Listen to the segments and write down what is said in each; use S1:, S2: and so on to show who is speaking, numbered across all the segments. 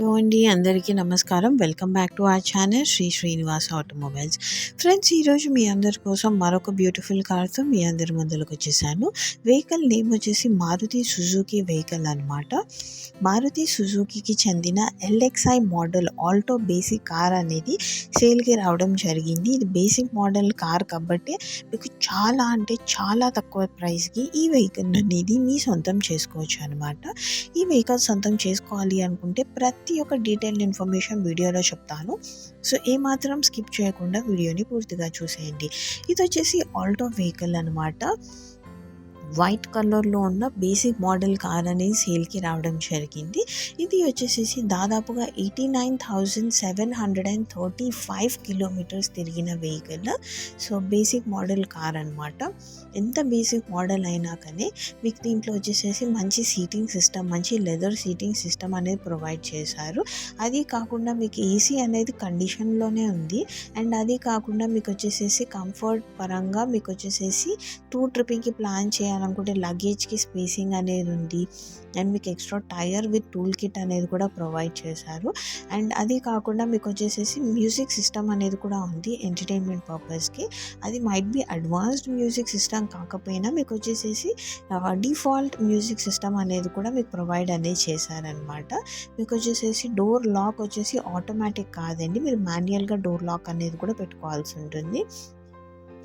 S1: Hello అండి అందరికీ నమస్కారం. Welcome back to our channel Shri Srinivas automobiles. Friends ఈరోజు మీ అందరి కోసం మరొక బ్యూటిఫుల్ కార్తో మీ అందరి ముందులకు వచ్చేసాను. వెహికల్ నేమ్ వచ్చేసి మారుతి సుజుకి వెహికల్ అనమాట మారుతి సుజుకి చెందిన LXi model Alto basic car అనేది సేల్కి రావడం జరిగింది. ఇది బేసిక్ మోడల్ కార్ కాబట్టి మీకు చాలా అంటే చాలా తక్కువ ప్రైస్కి ఈ వెహికల్ అనేది మీ సొంతం చేసుకోవచ్చు అనమాట ఈ వెహికల్ సొంతం చేసుకోవాలి అనుకుంటే ప్రతి ప్రతి ఒక్క డీటెయిల్ ఇన్ఫర్మేషన్ వీడియోలో చెప్తాను. సో ఏమాత్రం స్కిప్ చేయకుండా వీడియోని పూర్తిగా చూసేయండి. ఇది వచ్చేసి ఆల్టో వెహికల్ అనమాట వైట్ కలర్లో ఉన్న బేసిక్ మోడల్ కార్ అనేది సేల్కి రావడం జరిగింది. ఇది వచ్చేసేసి దాదాపుగా eighty nine thousand seven hundred and thirty five kilometres తిరిగిన vehicle. So basic model car అనమాట ఎంత బేసిక్ మోడల్ అయినా కానీ మీకు దీంట్లో వచ్చేసేసి మంచి సీటింగ్ సిస్టమ్ మంచి లెదర్ సీటింగ్ సిస్టమ్ అనేది ప్రొవైడ్ చేశారు. అది కాకుండా మీకు ఏసీ అనేది కండిషన్లోనే ఉంది. అండ్ అది కాకుండా మీకు వచ్చేసేసి కంఫర్ట్ పరంగా మీకు వచ్చేసేసి టూ ట్రిప్పింగ్కి ప్లాన్ చేయాలి చేయాలనుకుంటే లగేజ్కి స్పేసింగ్ అనేది ఉంది. అండ్ మీకు extra tyre with tool kit అనేది కూడా ప్రొవైడ్ చేశారు. అండ్ అది కాకుండా మీకు వచ్చేసేసి మ్యూజిక్ సిస్టమ్ అనేది కూడా ఉంది ఎంటర్టైన్మెంట్ పర్పస్కి అది might be advanced music system కాకపోయినా మీకు వచ్చేసేసి డిఫాల్ట్ మ్యూజిక్ సిస్టమ్ అనేది కూడా మీకు ప్రొవైడ్ అనేది చేశారనమాట మీకు వచ్చేసేసి డోర్ లాక్ వచ్చేసి ఆటోమేటిక్ కాదండి. మీరు మాన్యువల్గా డోర్ లాక్ అనేది కూడా పెట్టుకోవాల్సి ఉంటుంది.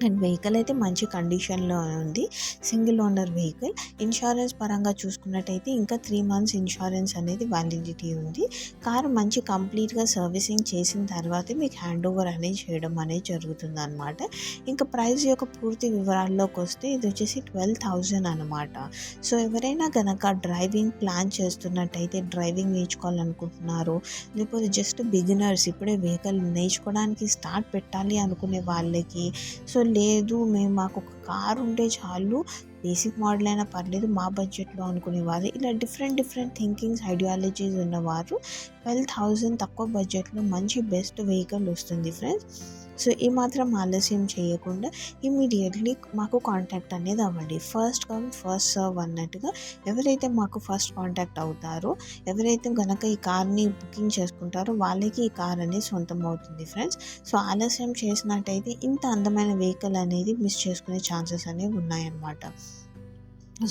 S1: అండ్ వెహికల్ అయితే మంచి కండిషన్లో ఉంది. Single owner vehicle. ఇన్సూరెన్స్ పరంగా చూసుకున్నట్టయితే ఇంకా త్రీ మంత్స్ ఇన్సూరెన్స్ అనేది వ్యాలిడిటీ ఉంది. కారు మంచి కంప్లీట్గా సర్వీసింగ్ చేసిన తర్వాతే మీకు హ్యాండ్ ఓవర్ అనేది చేయడం అనేది జరుగుతుంది అనమాట ఇంకా ప్రైస్ యొక్క పూర్తి వివరాల్లోకి వస్తే ఇది వచ్చేసి ట్వెల్వ్ థౌజండ్ అనమాట సో ఎవరైనా కనుక డ్రైవింగ్ ప్లాన్ చేస్తున్నట్టయితే డ్రైవింగ్ నేర్చుకోవాలనుకుంటున్నారు లేకపోతే జస్ట్ బిగినర్స్ ఇప్పుడే వెహికల్ నేర్చుకోవడానికి స్టార్ట్ పెట్టాలి అనుకునే వాళ్ళకి సో లేదు మేము మాకు ఒక కారు ఉంటే చాలు. బేసిక్ మోడల్ అయినా పర్లేదు మా బడ్జెట్లో అనుకునేవారు ఇలా డిఫరెంట్ డిఫరెంట్ థింకింగ్స్ ఐడియాలజీస్ ఉన్నవారు ట్వెల్వ్ థౌజండ్ తక్కువ బడ్జెట్లో మంచి బెస్ట్ వెహికల్ వస్తుంది ఫ్రెండ్స్ సో ఏమాత్రం ఆలస్యం చేయకుండా ఇమీడియట్లీ మాకు కాంటాక్ట్ అనేది అవ్వండి. ఫస్ట్ కమ్ ఫస్ట్ సర్వ్ అన్నట్టుగా ఎవరైతే మాకు ఫస్ట్ కాంటాక్ట్ అవుతారో ఎవరైతే కనుక ఈ కార్ని బుకింగ్ చేసుకుంటారో వాళ్ళకి ఈ కార్ అనేది సొంతం అవుతుంది ఫ్రెండ్స్ సో ఆలస్యం చేసినట్టయితే ఇంత అందమైన వెహికల్ అనేది మిస్ చేసుకునే ఛాన్సెస్ అనేవి ఉన్నాయన్నమాట.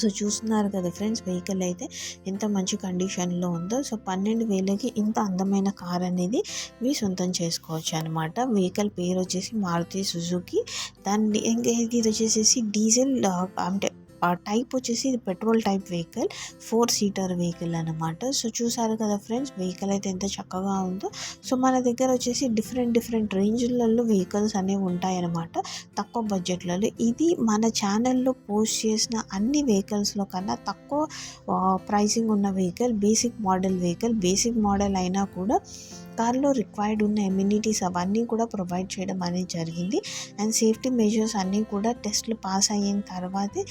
S1: సో చూస్తున్నారు కదా ఫ్రెండ్స్ వెహికల్ అయితే ఎంత మంచి కండిషన్లో ఉందో. సో పన్నెండు వేలకి ఇంత అందమైన కార్ అనేది మీ సొంతం చేసుకోవచ్చు అనమాట వెహికల్ పేరు వచ్చేసి మారుతి సుజుకి. దాన్ని ఇది వచ్చేసి డీజిల్ అంటే టైప్ వచ్చేసి ఇది petrol type vehicle four seater vehicle అనమాట సో చూసారు కదా ఫ్రెండ్స్ వెహికల్ అయితే ఎంత చక్కగా ఉందో. సో మన దగ్గర వచ్చేసి డిఫరెంట్ డిఫరెంట్ రేంజ్లలో వెహికల్స్ అనేవి ఉంటాయన్నమాట. తక్కువ బడ్జెట్లలో ఇది మన ఛానల్లో పోస్ట్ చేసిన అన్ని వెహికల్స్లో కన్నా తక్కువ ప్రైసింగ్ ఉన్న vehicle basic model vehicle basic model అయినా కూడా కార్లో రిక్వైర్డ్ ఉన్న ఎమ్యూనిటీస్ అవన్నీ కూడా ప్రొవైడ్ చేయడం అనేది జరిగింది. అండ్ సేఫ్టీ మెజర్స్ అన్నీ కూడా టెస్ట్లు పాస్ అయిన తర్వాతే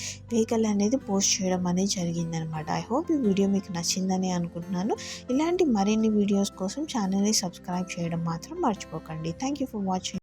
S1: లేఖలు అనేది పోస్ట్ చేయడం అనేది జరిగింది అనమాట ఐ హోప్ ఈ వీడియో మీకు నచ్చిందని అనుకుంటున్నాను. ఇలాంటి మరిన్ని వీడియోస్ కోసం ఛానల్ని సబ్స్క్రైబ్ చేయడం మాత్రం మర్చిపోకండి. Thank you for watching